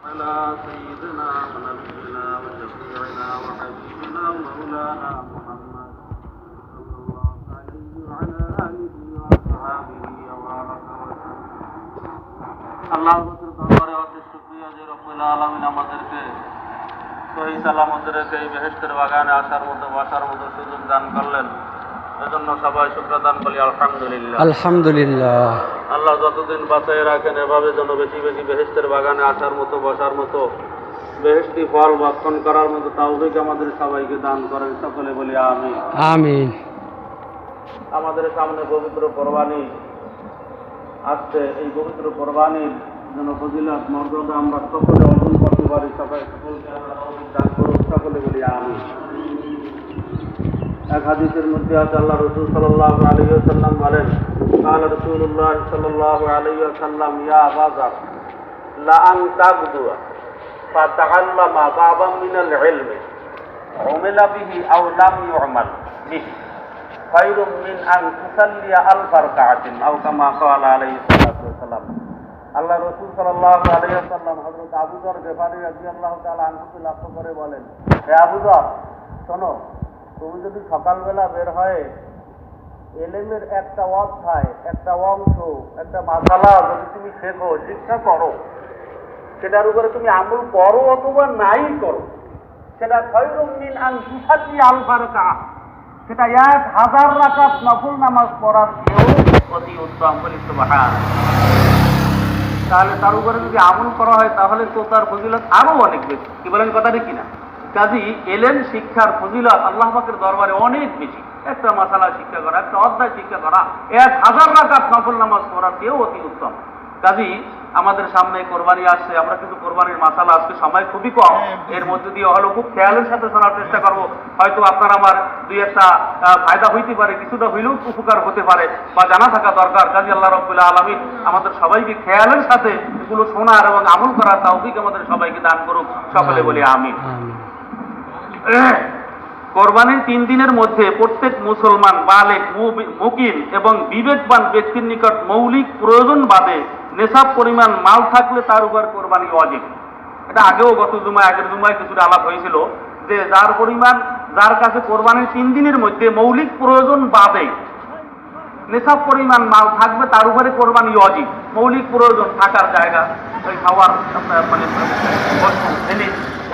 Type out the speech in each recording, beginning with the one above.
على سيدنا ونبينا وشفيعنا وحبيبنا ومولانا محمد صلى الله عليه وعلى آله وأصحابه وبارك وسلم আল্লাহ দরবারে অশেষ শুকরিয়া যে রব্বুল আলমিন আমাদেরকে সহি সালামত রেখে এই বেহেস্তের বাগানে আসার মতো বসার মতো সুযোগ দান করলেন এজন্য সবাই শুক্র দান করি আলহামদুলিল্লাহ। আলহামদুলিল্লাহ। আল্লাহ যতদিন বাঁচাই রাখেন এভাবে যেন বেশি বেশি বেহেস্তের বাগানে আসার মতো বসার মতো বেহেস্তি ফল ভক্ষণ করার মতো তাওফিক আমাদের সবাইকে দান করেন সকলে বলি আমি আমিন। আমাদের সামনে পবিত্র কোরবানি আসছে। এই পবিত্র কোরবানির যেন ফজিলত মর্যাদা আমরা সকলে অর্জন করতে পারি সবাই সকলকে তৌফিক দান করুন সকলে বলি আমি এক হাদিসের মধ্যে আছে আল্লাহ রসুল সাল্লাহ আলী সাল্লাম বলেন قال رسول الله صلى الله عليه وسلم يا بازر لأن تغدو فتعلم بابا من العلم عمل به أو لم يعمل به خير من أن تصلي ألف ركعة أو كما قال عليه الصلاة والسلام আল্লাহ রসুল সাল্লাহ আলাইসাল্লাম হজরত আবুদর গেফারি রাজি আল্লাহ তালা আনহুকে লক্ষ্য করে বলেন হে আবুদর শোনো তুমি যদি সকালবেলা বের হয়, এলেমের একটা অধ্যায়, একটা অংশ, একটা মাসালা যদি তুমি শেখো, শিক্ষা করো, সেটার উপরে তুমি আমল করো অথবা নাই করো, সেটা খয়রুমিন আন সুসাতি আলফার কা সেটা এক হাজার রাকাত নফল নামাজ পড়ার চেয়েও অতি উত্তম বলি সুবহান। তাহলে তার উপরে যদি আমল করা হয়, তাহলে তো তার ফজিলত আরও অনেক বেশি। কি বলেন কথা কথাটা কিনা কাজী এলেম শিক্ষার ফজিলত আল্লাহ পাকের দরবারে অনেক বেশি। একটা মশালা শিক্ষা করা একটা অধ্যায় শিক্ষা করা এক হাজার রাকাত নফল নামাজ পড়ার চেয়েও অতি উত্তম। কাজী আমাদের সামনে কোরবানি আসছে আমরা কিন্তু কোরবানির মাসালা আজকে সময় খুবই কম। এর মধ্যে দিয়ে হলো খুব খেয়ালের সাথে শোনার চেষ্টা করব। হয়তো আপনার আমার দুই একটা ফায়দা হইতে পারে কিছুটা হইলেও উপকার হতে পারে বা জানা থাকা দরকার। কাজী আল্লাহ রব্বুল্লাহ আলমী আমাদের সবাইকে খেয়ালের সাথে এগুলো শোনার এবং আমল করার তাওফিক আমাদের সবাইকে দান করুক। সকলে বলি আমি আমিন। কোরবানির তিন দিনের মধ্যে প্রত্যেক মুসলমান, বালেক মুকিম এবং বিবেকবান ব্যক্তির নিকট মৌলিক প্রয়োজন বাদে নেশাব পরিমাণ মাল থাকলে তার উপর কোরবানি অজিব এটা আগেও গত জুমায়, আগের জুমায় কিছুটা আলাপ হয়েছিল যে যার পরিমাণ, যার কাছে কোরবানির তিন দিনের মধ্যে মৌলিক প্রয়োজন বাদে নেশাব পরিমাণ মাল থাকবে তার উপরে কোরবানি অজীব মৌলিক প্রয়োজন থাকার জায়গা, ওই খাওয়ার মানে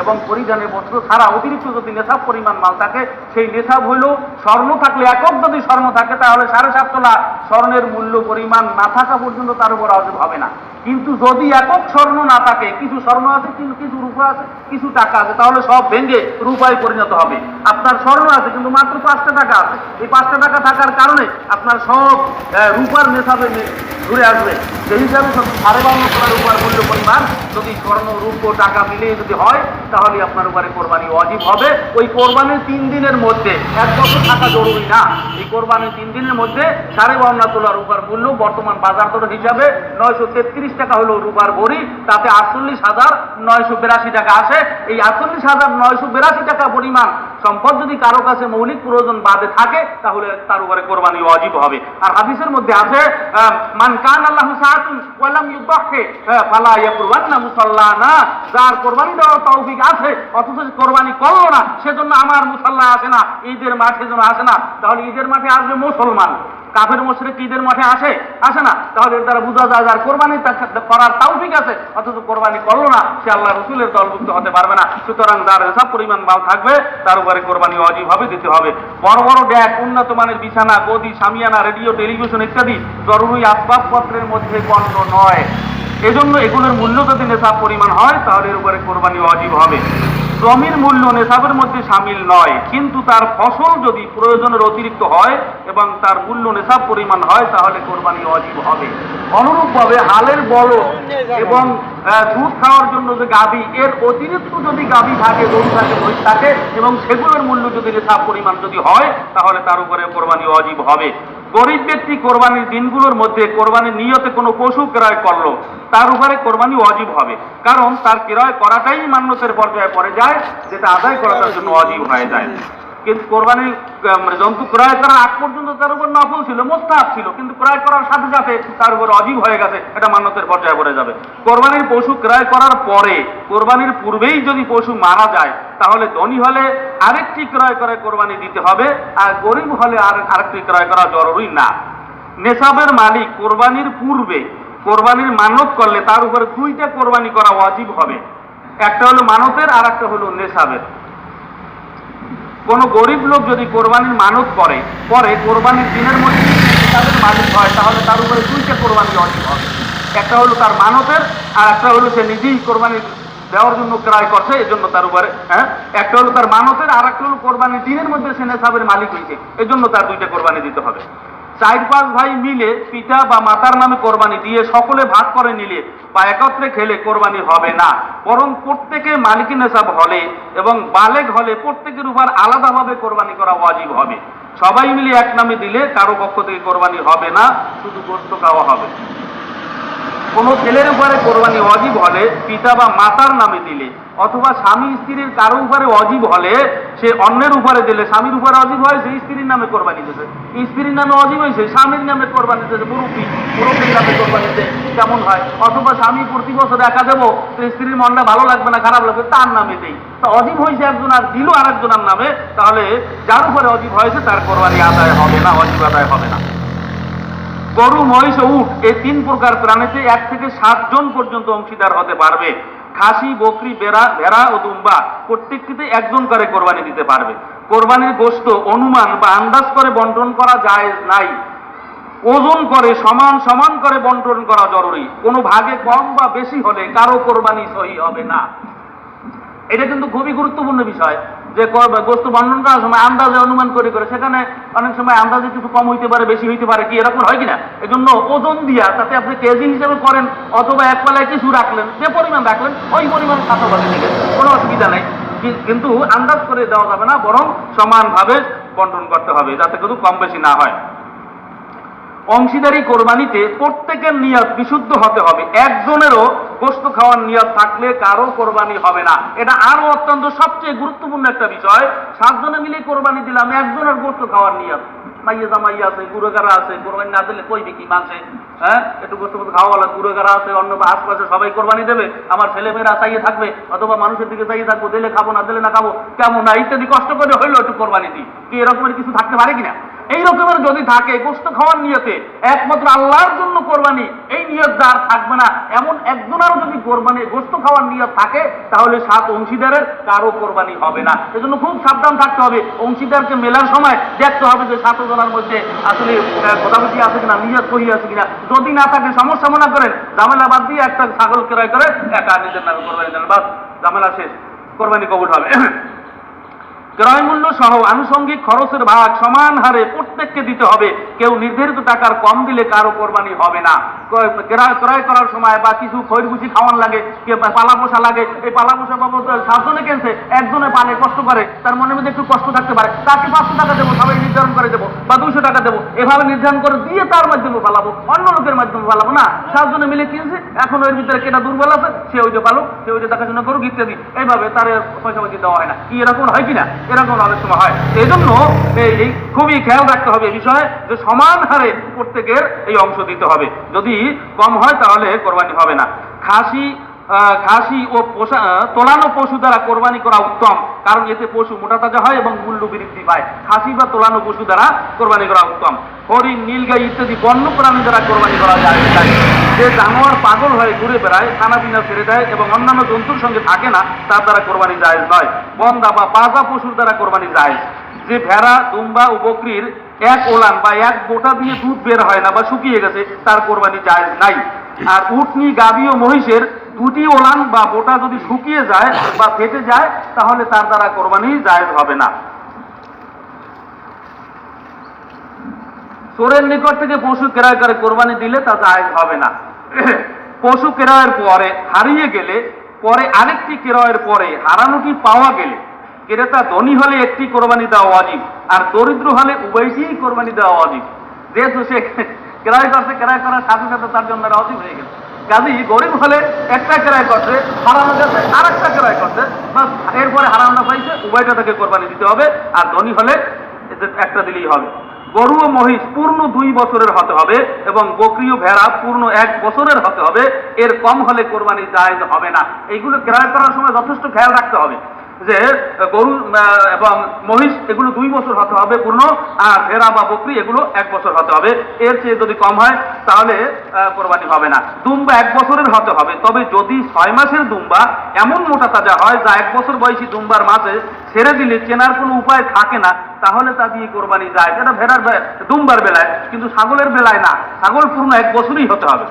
এবং পরিধানের বস্ত্র ছাড়া অতিরিক্ত যদি নেশাব পরিমাণ মাল থাকে সেই নেশাব হইল স্বর্ণ থাকলে, একক যদি স্বর্ণ থাকে, তাহলে সাড়ে সাত তোলা স্বর্ণের মূল্য, পরিমাণ না থাকা পর্যন্ত তার উপর অজীব হবে না। কিন্তু যদি একক স্বর্ণ না থাকে, কিছু স্বর্ণ আছে কিন্তু কিছু রূপা আছে, কিছু টাকা আছে, তাহলে সব ভেঙে রূপায় পরিণত হবে। আপনার স্বর্ণ আছে, কিন্তু মাত্র পাঁচটা টাকা আছে। এই পাঁচটা টাকা থাকার কারণে আপনার সব রূপার নেশাবে ঘুরে আসবে। সেই হিসাবে সব সাড়ে বান্ন টাকার রূপার মূল্য, পরিমাণ যদি স্বর্ণ, রূপ ও টাকা মিলিয়ে যদি হয় তাহলে আপনার উপরে কোরবানি অজীব হবে। ওই কোরবানির তিন দিনের মধ্যে এক বছর থাকা জরুরি না। এই কোরবানির তিন দিনের মধ্যে সাড়ে বান্ন তোলা রুপার মূল্য বর্তমান বাজার দর হিসাবে নয়শো তেত্রিশ টাকা হলো রুপার ভরি তাতে আটচল্লিশ হাজার নয়শো বিরাশি টাকা আসে। এই আটচল্লিশ হাজার নয়শো বিরাশি টাকা পরিমাণ সম্পদ যদি কারও কাছে মৌলিক প্রয়োজন বাদে থাকে, তাহলে তার উপরে কোরবানি অজীব হবে। আর হাদিসের মধ্যে আছে মান কান আল্লাহ সাহাতুন ওয়ালাম ইউদাহকে ফালা ইয়াকুরবান্না মুসাল্লানা, যার কোরবানি দেওয়ার তৌফিক আছে, অথচ কোরবানি করল না, সেজন্য আমার মুসাল্লা আসে না, ঈদের মাঠে যেন আসে না, তাহলে ঈদের মাঠে আসবে মুসলমান। কাফের মোশরেক ঈদের মাঠে আসে আসে না। তাহলে এর দ্বারা বোঝা যায় যার কোরবানি করার তাওফিক আছে। অথচ কোরবানি করল না, সে আল্লাহ রসুলের দলভুক্ত হতে পারবে না। সুতরাং যার সব পরিমাণ মাল থাকবে, তার উপরে কোরবানি অজীবভাবে দিতে হবে। বড় বড় ড্যাক, উন্নত মানের বিছানা, গদি, সামিয়ানা, রেডিও, টেলিভিশন ইত্যাদি জরুরি আসবাবপত্রের মধ্যে গণ্য নয়। এজন্য এগুলোর মূল্য যদি নেশাব পরিমাণ হয়, তাহলে এর উপরে কোরবানি অজীব হবে। জমির মূল্য নেশাবের মধ্যে সামিল নয়। কিন্তু তার ফসল যদি প্রয়োজনের অতিরিক্ত হয় এবং তার মূল্য নেশাব পরিমাণ হয়, তাহলে কোরবানি অজীব হবে। অনুরূপভাবে হালের বল এবং দুধ খাওয়ার জন্য যে গাভী, এর অতিরিক্ত যদি গাভী থাকে, গরু থাকে, মহিষ থাকে এবং সেগুলোর মূল্য যদি নেশাব পরিমাণ যদি হয়, তাহলে তার উপরে কোরবানি অজীব হবে। গরিব ব্যক্তি কোরবানির দিনগুলোর মধ্যে কোরবানির নিয়তে কোনো পশু ক্রয় করল, তার উপরে কোরবানি অজীব হবে। কারণ তার ক্রয় করাটাই মান্যতের পর্যায়ে পড়ে যায়, যেটা আদায় করা তার জন্য অজীব হয়ে যায়। কিন্তু কোরবানি মানে জন্তু ক্রয় করার আগ পর্যন্ত তার উপর নফল ছিল, মোস্তাহাব ছিল, কিন্তু ক্রয় করার সাথে সাথে তার উপর অজীব হয়ে গেছে, এটা মান্যতের পর্যায়ে পড়ে যাবে। কোরবানির পশু ক্রয় করার পরে, কোরবানির পূর্বেই যদি পশু মারা যায়, তাহলে ধনী হলে আরেকটি ক্রয় করে কোরবানি দিতে হবে, আর গরিব হলে আর আরেকটি ক্রয় করা জরুরি না। নেশাবের মালিক কোরবানির পূর্বে, কোরবানির মানত করলে তার উপরে দুইটা কোরবানি করা ওয়াজিব হবে। একটা হলো মানতের আর একটা হলো নেশাবের। কোন গরিব লোক যদি কোরবানির মানত করে, পরে কোরবানির দিনের মধ্যে তাদের মালিক হয়, তাহলে তার উপরে দুইটা কোরবানি ওয়াজিব হবে। একটা হলো তার মানতের, আর একটা হলো সে নিজেই কোরবানি দেওয়ার জন্য ক্রয় করছে, এজন্য জন্য তার উপরে হ্যাঁ? একটা হলো তার মানতের, আর একটা হলো কোরবানির দিনের মধ্যে সে নেশাবের মালিক হয়েছে, এজন্য জন্য তার দুইটা কোরবানি দিতে হবে। চার পাঁচ ভাই মিলে পিতা বা মাতার নামে কোরবানি দিয়ে সকলে ভাগ করে নিলে বা একত্রে খেলে কোরবানি হবে না। বরং প্রত্যেকে মালিকি নেশাব হলে এবং বালেক হলে প্রত্যেকের উপর আলাদাভাবে কোরবানি করা ওয়াজিব হবে। সবাই মিলে এক নামে দিলে কারও পক্ষ থেকে কোরবানি হবে না, শুধু গোস্ত খাওয়া হবে। কোনো ছেলের উপরে কোরবানি অজীব হলে পিতা বা মাতার নামে দিলে, অথবা স্বামী স্ত্রীর কারও উপরে অজীব হলে সে অন্যের উপরে দিলে, স্বামীর উপরে অজীব হয়েছে স্ত্রীর নামে কোরবানি দিতে। স্ত্রীর নামে অজীব হয়েছে, স্বামীর নামে কোরবানি দিতে, মুরব্বী, মুরব্বীর নামে কোরবানি দিতে, কেমন হয়? অথবা স্বামী প্রতি বছর একা দেবো, তো স্ত্রীর মনটা ভালো লাগবে না, খারাপ লাগবে, তার নামে দেই। তা অজীব হয়েছে একজন আর দিল আরেকজনের নামে, তাহলে যার উপরে অজীব হয়েছে তার কোরবানি আদায় হবে না অজীব আদায় হবে না। গরু, মহিষ উট এই তিন প্রকার প্রাণীতে এক থেকে সাতজন পর্যন্ত অংশীদার হতে পারবে। খাসি, বকরি, বেড়া, ভেড়া ও দুম্বা প্রত্যেকটিতে একজন করে কোরবানি দিতে পারবে। কোরবানির গোস্ত অনুমান বা আন্দাজ করে বন্টন করা যায় নাই। ওজন করে সমান সমান করে বন্টন করা জরুরি। কোনো ভাগে কম বা বেশি হলে কারও কোরবানি সহি হবে না। এটা কিন্তু খুবই গুরুত্বপূর্ণ বিষয়। যে গোস্ত বন্টন করার সময় আন্দাজে অনুমান করে করে, সেখানে অনেক সময় আন্দাজে কিছু কম হইতে পারে, বেশি হইতে পারে, কি এরকম হয় কিনা? এই জন্য ওজন দিয়া তাতে আপনি কেজি হিসেবে করেন, অথবা এক পালায় কিছু রাখলেন, যে পরিমাণ রাখলেন, ওই পরিমাণ কাছাকাছি থেকে কোনো অসুবিধা নেই। কিন্তু আন্দাজ করে দেওয়া যাবে না, বরং সমানভাবে বন্টন করতে হবে, যাতে কিন্তু কম বেশি না হয়। অংশীদারি কোরবানিতে প্রত্যেকের নিয়ত বিশুদ্ধ হতে হবে। একজনেরও গোস্ত খাওয়ার নিয়ত থাকলে কারও কোরবানি হবে না। এটা আরও অত্যন্ত সবচেয়ে গুরুত্বপূর্ণ একটা বিষয়। সাতজনে মিলে কোরবানি দিলাম, একজনের গোস্ত খাওয়ার নিয়ত। মাইয়া জামাইয়া আছে, গুরুগারা আছে, কোরবানি না দিলে কই দেখি মানছে হ্যাঁ? একটু গোস্ত খাওয়াওয়ালা গুরুগারা আছে, অন্য আশপাশে সবাই কোরবানি দেবে। আমার ছেলেমেয়েরা চাইয়ে থাকবে, অথবা মানুষের দিকে চাইয়ে থাকব, দিলে খাব, না দিলে না খাব, কেমন না ইত্যাদি কষ্ট করে হইল একটু কোরবানি দিই। কি এরকমের কিছু থাকতে পারে কিনা? এই রকমের যদি থাকে গোস্ত খাওয়ার নিয়তে একমাত্র আল্লাহর জন্য কোরবানি, এই নিয়ত যার থাকবে না। এমন একজনেরও যদি কোরবানি গোস্ত খাওয়ার নিয়ত থাকে, তাহলে সাত অংশীদারের কারও কোরবানি হবে না। এজন্য খুব সাবধান থাকতে হবে। অংশীদারকে মেলার সময় দেখতে হবে যে সাত জনের মধ্যে আসলে কথাবুটি আছে কিনা, নিয়ত করি আছে কিনা। যদি না থাকে, সমস্যা মনে করেন জামেলা বাদ দিয়ে একটা ছাগল ক্রয় করে একা নিজের নামে কোরবানি দেন। বাস, ঝামেলা শেষ। কোরবানি কবুল হবে। ক্রয় মূল্য সহ আনুষঙ্গিক খরচের ভাগ সমান হারে প্রত্যেককে দিতে হবে। কেউ নির্ধারিত টাকার কম দিলে কারও কোরবানি হবে না। ক্রয় করার সময় বা কিছু খৈরভুষি খাওয়ান লাগে পালা পোষা লাগে, এই পালা পোষা বাবদ সাতজনে কিনছে, একজনে পালে কষ্ট করে, তার মনের মধ্যে একটু কষ্ট থাকতে পারে। তাকে পাঁচশো টাকা দেবো সবাই নির্ধারণ করে দেবো, বা দুশো টাকা দেবো, এভাবে নির্ধারণ করে দিয়ে তার মাধ্যমে পালাবো, অন্য লোকের মাধ্যমে পালাবো না। সাতজনে মিলে কিনছে, এখন ওর ভিতরে কেটা দুর্বল আছে, সে ওইটা পালো সে ওইটা দেখাশোনা করুক ইত্যাদি। এইভাবে তার পয়সা পয়সা দেওয়া হয় না। কি এরকম হয় কিনা? এরকম অনেক সময় হয়। এই জন্য এই খুবই খেয়াল রাখতে হবে বিষয়ে যে সমান হারে প্রত্যেকের এই অংশ দিতে হবে। যদি কম হয় তাহলে কোরবানি হবে না। খাসি খাসি ও তোলানো পশু দ্বারা কোরবানি করা উত্তম, কারণ এতে পশু মোটা তাজা হয় এবং মূল্য বৃদ্ধি পায়। খাসি বা তোলানো পশু দ্বারা কোরবানি করা উত্তম। হরিণ, নীলগাই ইত্যাদি বন্য প্রাণী দ্বারা কোরবানি করা যায়। যায়। যে জানোয়ার পাগল হয়ে ঘুরে বেড়ায় খানা পিনা ছেড়ে দেয় এবং অন্যান্য জন্তুর সঙ্গে থাকে না, তার দ্বারা কোরবানি জায়েজ নয়। বন্দা বা বাজা পশুর দ্বারা কোরবানি জায়েজ। যে ভেড়া, দুম্বা ও বকরির এক ওলান বা এক গোটা দিয়ে দুধ বের হয় না বা শুকিয়ে গেছে, তার কোরবানি জায়েজ নাই। আর উটনি, গাবি ও মহিষের দুটি ওলান বা বোটা যদি শুকিয়ে যায় বা ফেটে যায়, তাহলে তার দ্বারা কোরবানি জায়েজ হবে না। চোরের নিকট থেকে পশু ক্রয় করে কোরবানি দিলে তা জায়েজ হবে না। পশু ক্রয়ের পরে হারিয়ে গেলে, পরে আরেকটি ক্রয়ের পরে হারানোটি পাওয়া গেলে, ক্রেতা ধনী হলে একটি কোরবানি দেওয়া অজীব, আর দরিদ্র হলে উভয়টিই কোরবানি দেওয়া অজীব। যেহেতু সে ক্রয় করছে, ক্রয় করার সাথে সাথে তার জন্য অজীব হয়ে গেছে। কাজী গরিব হলে একটা কেরায় করছে হারানো গেছে আর একটা কেরায় করছে। এরপরে হারানো পাইছে, উভয়টা তাকে কোরবানি দিতে হবে, আর ধনী হলে একটা দিলেই হবে। গরু ও মহিষ পূর্ণ দুই বছরের হতে হবে এবং বকরি ও ভেড়া পূর্ণ এক বছরের হতে হবে। এর কম হলে কোরবানি জায়গ হবে না। এইগুলো ক্রয় করার সময় যথেষ্ট খেয়াল রাখতে হবে। যে গরু এবং মহিষ, এগুলো দুই বছর হতে হবে পূর্ণ, আর ভেড়া বা বকরি এগুলো এক বছর হতে হবে। এর চেয়ে যদি কম হয়, তাহলে কোরবানি হবে না। দুম্বা এক বছরের হতে হবে। তবে যদি ছয় মাসের দুম্বা এমন মোটা তাজা হয়, যা এক বছর বয়সী দুম্বার মাঝে ছেড়ে দিলে চেনার কোনো উপায় থাকে না, তাহলে তা দিয়ে কোরবানি যায়। এটা ভেড়ার দুম্বার বেলায়। কিন্তু ছাগলের বেলায় না। ছাগল পূর্ণ এক বছরই হতে হবে।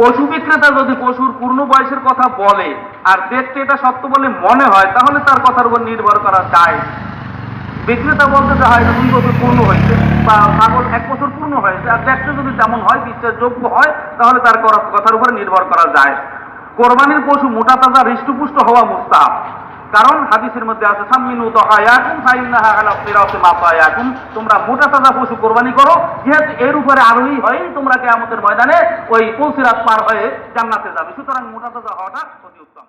পশু বিক্রেতা যদি পশুর পূর্ণ বয়সের কথা বলে আর দেখতে এটা সত্য বলে মনে হয়, তাহলে তার কথার উপর নির্ভর করা যায়। বিক্রেতা বলতে যে, হয় দুই বছর পূর্ণ হয়েছে বা ছাগল এক বছর পূর্ণ হয়েছে আর দেখতে যদি তেমন হয় বিশ্বাসযোগ্য হয়, তাহলে তার কথার উপর নির্ভর করা যায়। কোরবানির পশু মোটা তাজা হৃষ্টপুষ্ট হওয়া মুস্তাহাব। কারণ হাদিসের মধ্যে আছে, সাম্মিনু দহায়াকুম ফাইন্নাহা আলা মাতায়াকুম তোমরা মোটা তাজা পশু কোরবানি করো, যেহেতু এর উপরে আরোহী হয় তোমরা কিয়ামতের ময়দানে ওই পৌঁছিরাত পার হয়ে জান্নাতে যাবে। সুতরাং মোটা তাজা হওয়াটা অতি উত্তম।